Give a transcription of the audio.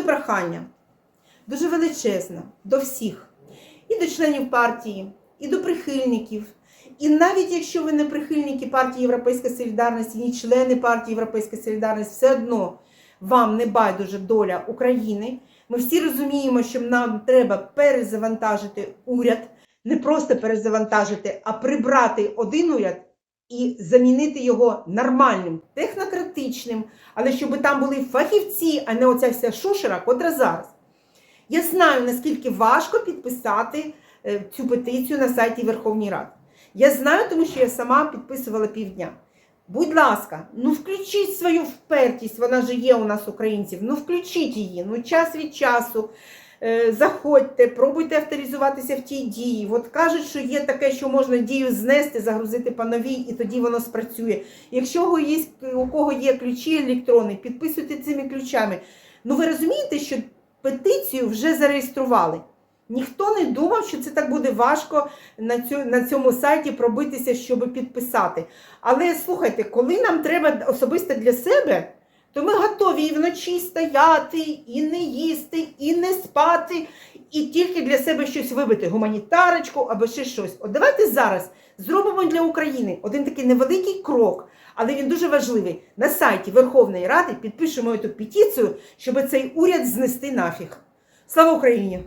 мене прохання дуже величезне до всіх, і до членів партії, і до прихильників. І навіть якщо ви не прихильники партії Європейська Солідарність, ні члени партії Європейська Солідарність, все одно вам не байдуже доля України. Ми всі розуміємо, що нам треба перезавантажити уряд, не просто перезавантажити, а прибрати один уряд і замінити його нормальним, технократичним, але щоб там були фахівці, а не оця вся шушера, котра зараз. Я знаю, наскільки важко підписати е, цю петицію на сайті Верховної Ради. Я знаю, тому що я сама підписувала півдня. Будь ласка, ну включіть свою впертість, вона же є у нас українців. Ну включіть її. Ну час від часу. Е, Заходьте, пробуйте авторизуватися в тій дії. От кажуть, що є таке, що можна дію знести, загрузити по новій, і тоді воно спрацює. Якщо у кого є ключі електронні, підписуйте цими ключами. Ну ви розумієте, що петицію вже зареєстрували. Ніхто не думав, що це так буде важко на, цю, на цьому сайті пробитися, щоб підписати. Але слухайте, коли нам треба особисто для себе, то ми готові і вночі стояти, і не їсти, і не спати, і тільки для себе щось вибити, гуманітарочку або ще щось. От давайте зараз зробимо для України один такий невеликий крок, але він дуже важливий. На сайті Верховної Ради підпишемо цю петицію, щоб цей уряд знести нафіг. Слава Україні!